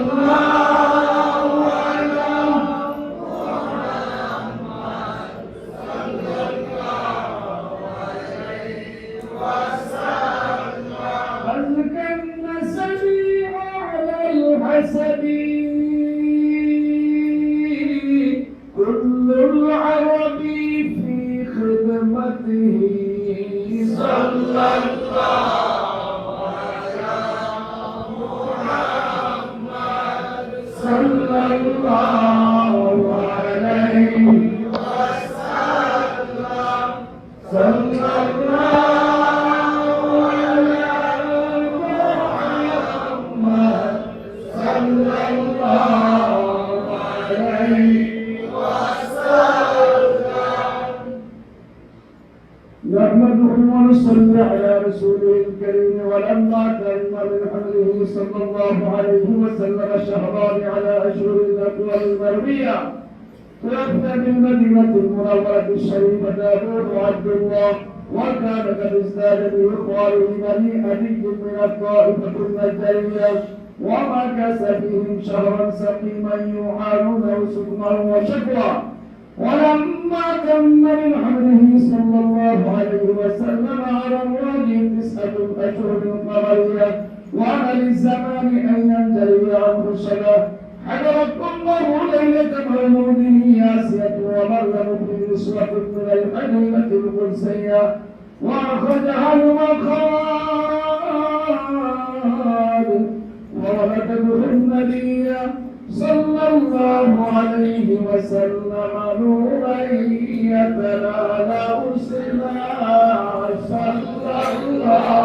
Sallallahu 怎么能 وهارون وسلمان وشكرا ولما تم من عمره صلى الله عليه وسلم على امراته تسعة أشهر قبليه وعلى الزمان أن ينتهي عنه الشباب حضرت أمه ليلة مولوده ياسية ومريم في نسوة من الحليمة القدسية. وأخذها يوم الخواب وولد به النبي صلى الله عليه وسلم نورا يتلالأ سنا صلى الله عليه وسلم.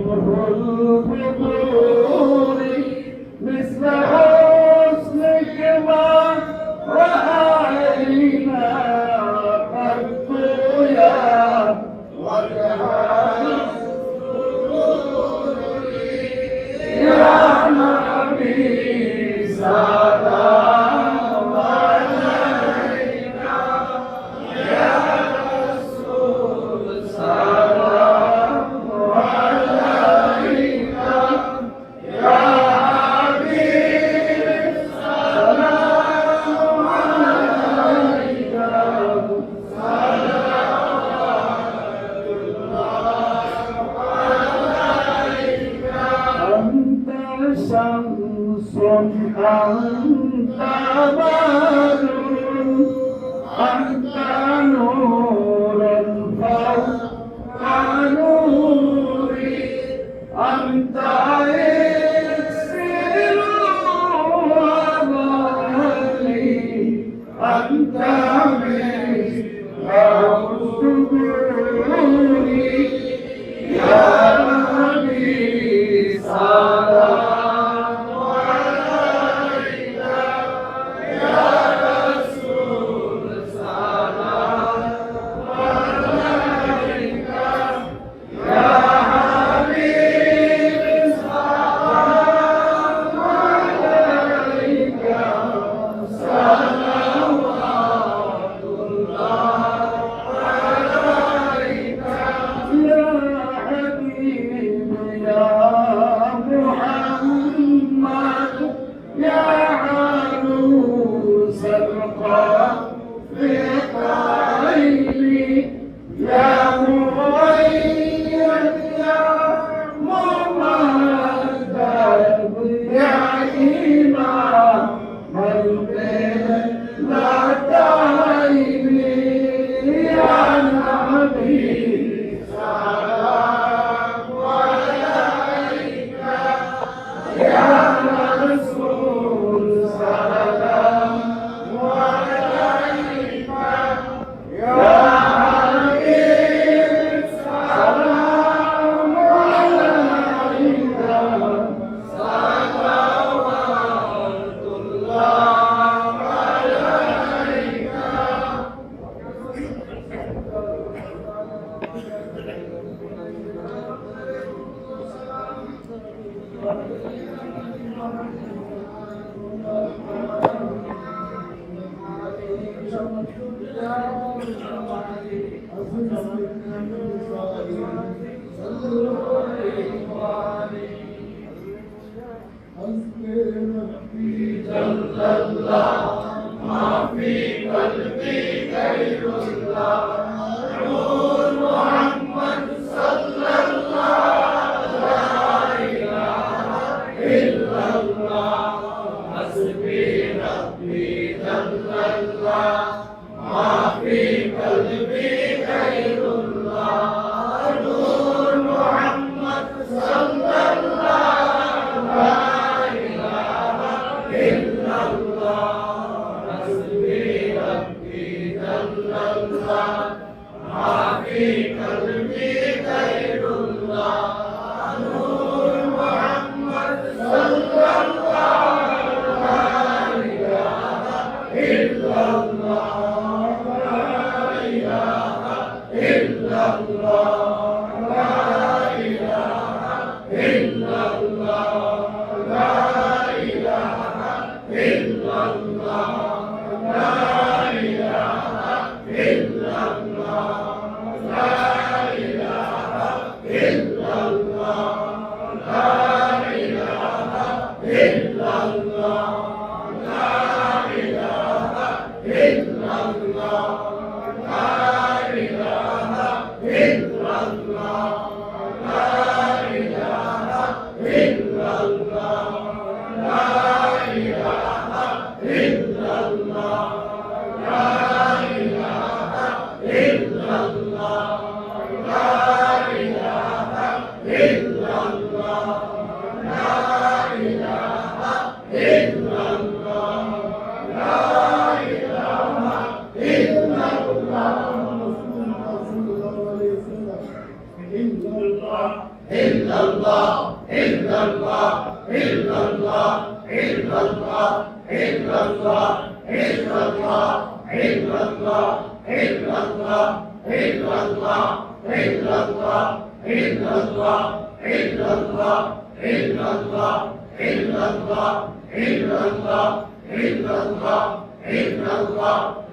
i'm a you.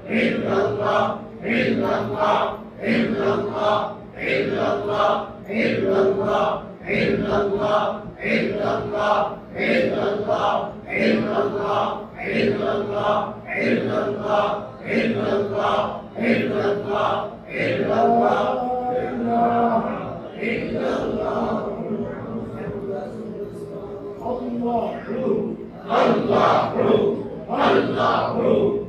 illallah illallah illallah illallah illallah illallah illallah illallah illallah illallah illallah illallah illallah illallah illallah illallah Allahu Allahu Allahu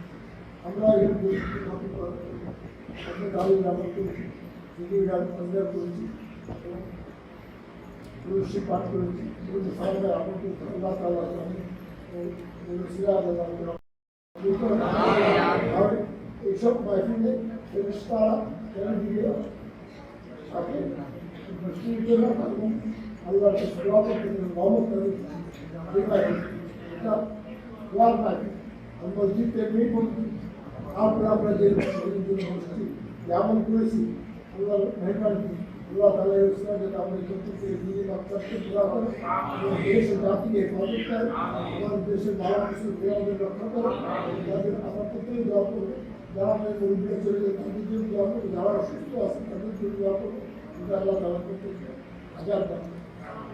আমরা এই আপনি গাড়ি ব্যবহার করেছি দিদি গাড়ি পঞ্জাব করেছি তুলসী পাঠ করেছি তুলসী সামনে আমাকে আল্লাহ তালা সিরাজ আর এইসব মাইফিলে ফেরিস্তারা কেন দিয়ে তাকে মুশকিল না থাকুন আল্লাহ দোয়া করতে মহম্মদ নবী এটা দোয়ার পাখি আর মসজিদে নেই বলছি আমরা আমরা যে মসজিদ যেমন করেছি আল্লাহ মেহরবানি আল্লাহ তালা ইসলাম যাতে আমরা করতে দিয়ে বাচ্চাকে দোয়া করে এবং দেশ ও জাতিকে হেফাজত করে আমার দেশের ভালো কিছু আমাদের রক্ষা করে যাদের আমার প্রত্যেকে দোয়া করবে যারা আমাদের গরিবরা চলে যায় তাদের জন্য দোয়া করবে যারা অসুস্থ আছে তাদের জন্য দোয়া করবে এটা আল্লাহ তালা করতে হাজার বার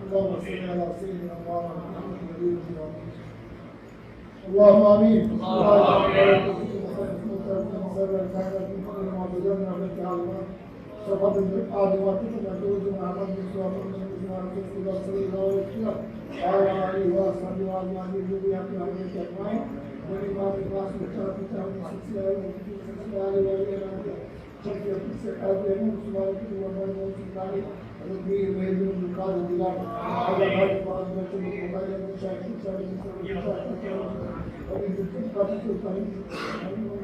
اللهم صل على سيدنا محمد اللهم امين صفات الآدمات تتجوز محمد بن سلام بن مسلم رسول الله صلى الله عليه وسلم وعلى آله وأصحابه وأزواجه وذريته وأهله أجمعين والإمام الناس مختار كتاب السلسلة والسلسلة والإمام شكل السحاب والمسلمات والمسلمات ربي ويد من قال الدلال على بعض بعض ما تبقى مبايا من شاكل شاكل شاكل وإن كنت قد تفهم صاحب اعظم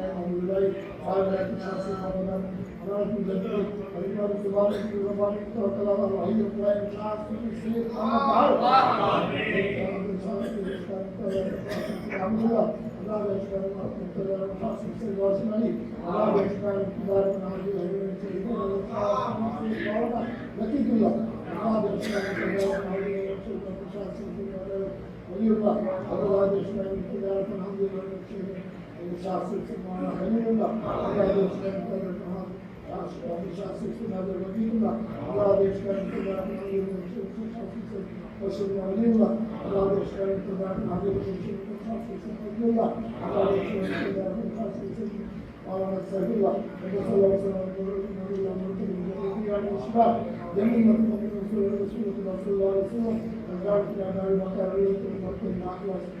انتقال من الجنة والسلطان حتى مخرجات من المملكات العالم ان شاء الله كتاب يقول في احمد محمد الواني شيخ رسول الله صلى الله عليه وسلم هي امر لا يرجع معه هذا الشيخ عبد الله بن سعيد الله أرواح مسلمة الأعمال ناظم الأرواح الشخصي من أمر الله قال لا تشخصي قبلا أراد من جديد فإما بسبارة في ربان توكل على الوحيد القرآن الشخصي في سير أما بعد الحمد لله Allah Başkanım, Muhtemelen Şahsım Sevdasın Ali, Allah Başkanım, Kudarım Naci, Emin Çelik'in, Allah Vakitullah, Allah Başkanım, Sevdasın Ali, Şahsım Sevdasın Waliyullah, Allah Başkanım, Kudarım Naci, Emin Çelik'in, Şahsım Sevdasın Halilullah, Allah Başkanım, Kudarım Naci, Şahsım مسافر کی مانا ہمیں گا اللہ دیش کا انتظار کہاں خاص اور مسافر کی نظر وکیل گا اللہ دیش کا انتظار ناظر مسافر علیہ گا اللہ دیش کا انتظار ناظر مسافر علیہ گا اللہ دیش کا انتظار مسافر مولانا صاحب اللہ صلی اللہ علیہ وسلم جميع مطلوب رسول الله صلى الله عليه وسلم وزارة الأعمال والتعليم والتعليم والتعليم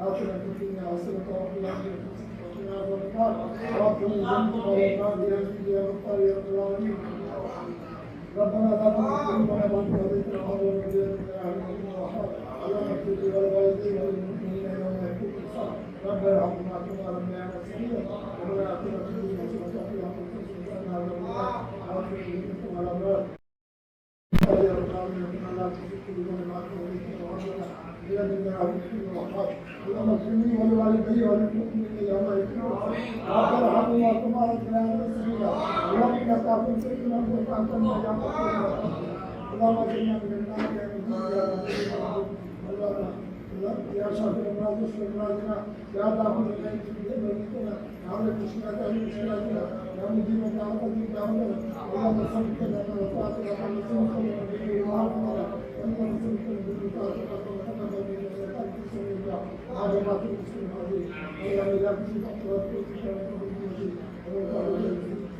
lagi orang suami sama misal Allah itu berasa berdakwah itu dan mencari syaitan dan berdoa dengan kalau kita tahu ini dunia dunia itu mandi mati yang ini Allah Musliman Allah Musliman tidak boleh tapi itu warga waktu al dari yang itu Ali dan Syekh Alhamdulillah Allah Allah pada itu menjadi أما يكون في الخطأ الله رب العالمين إياك نعبد وإياك نستعين صراط المستقيم صراط الذين أنعمت عليهم غير المغضوب عليهم ولا الضالين ومن التبعين ويقوم بدينكم فإن الله الله لا إله إلا الله ولا يدين ولا يشهد ولا يغلب وما آتنا في الدنيا حسنة وفي الآخرة ربنا لا تزغ قلوبنا بعد إذ هديتنا وهب لنا من لدنك رحمة إنك وهاب اللهم اغفر لي ولوالدي وللمؤمنين يوم يقوم الحساب ربنا ارحمنا كما ربيانا صغيرا ربنا آتنا في Ya Şafir Emrah'ın sorunlarına, ya Davul Emrah'ın sorunlarına, ya da Kuşkurat'ın sorunlarına, ya Müdür'ün dağıtadığın dağıtadığın, ya da Sabit'in dağıtadığın, ya da Sabit'in dağıtadığın, ya da Sabit'in dağıtadığın, ya da Sabit'in dağıtadığın,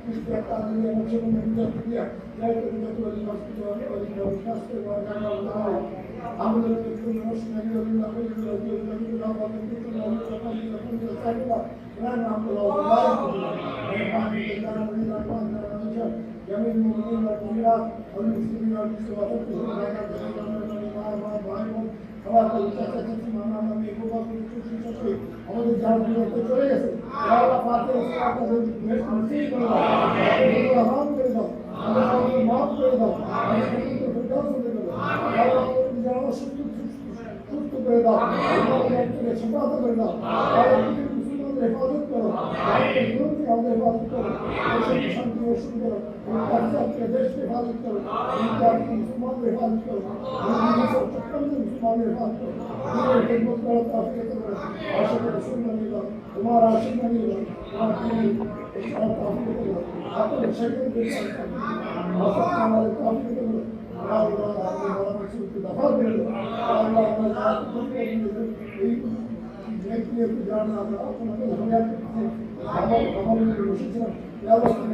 আমরা যখন মানুষ নাকি আমরা যখন আমরা যখন আমরা ज़मीन मुस्लिम और महिला और मुस्लिम और भाई भाई আমার চাচা চাচি মামা মামি গোপা চাচি আমাদের যার বিরক্ত চলে গেছে আল্লাহ পাকে রহমান করে দাও। আল্লাহ আমাদের মাফ করে দাও। আল্লাহ যেন সুস্থ দেশকে হেফাজত করো। মুসলমানদের হেফাজত করো। হেফাজত করো দিনের খেদমত করো তাফকে করো আশা করে শুননা নিল তোমার আশীর্বাদ তোমার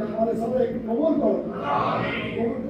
আমাদের সবাই কবল করো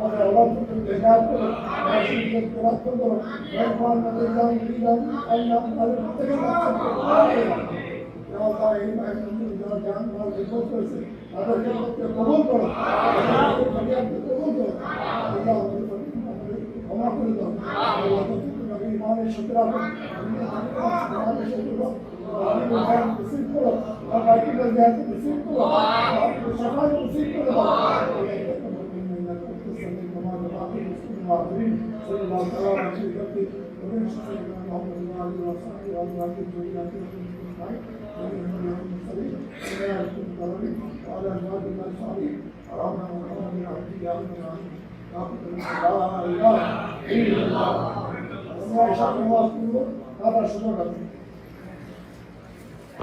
আমাদের আমাদের আমাদের অবাধ দেখা করো রাষ্ট্র করো রহমান নদী জান বিজান আল্লাহ তাদের প্রত্যেক করো তাদেরকে ক্ষমা করে রিসিভ করো صلى الله تعالى على سيدنا ومن سيدنا محمد وعلى اله وصحبه وعلى اله وعلى ازواج الله الصالحين ربنا وقوم بعبدك يا رب العالمين لا اله الا الله وما شاء الله هذا شنو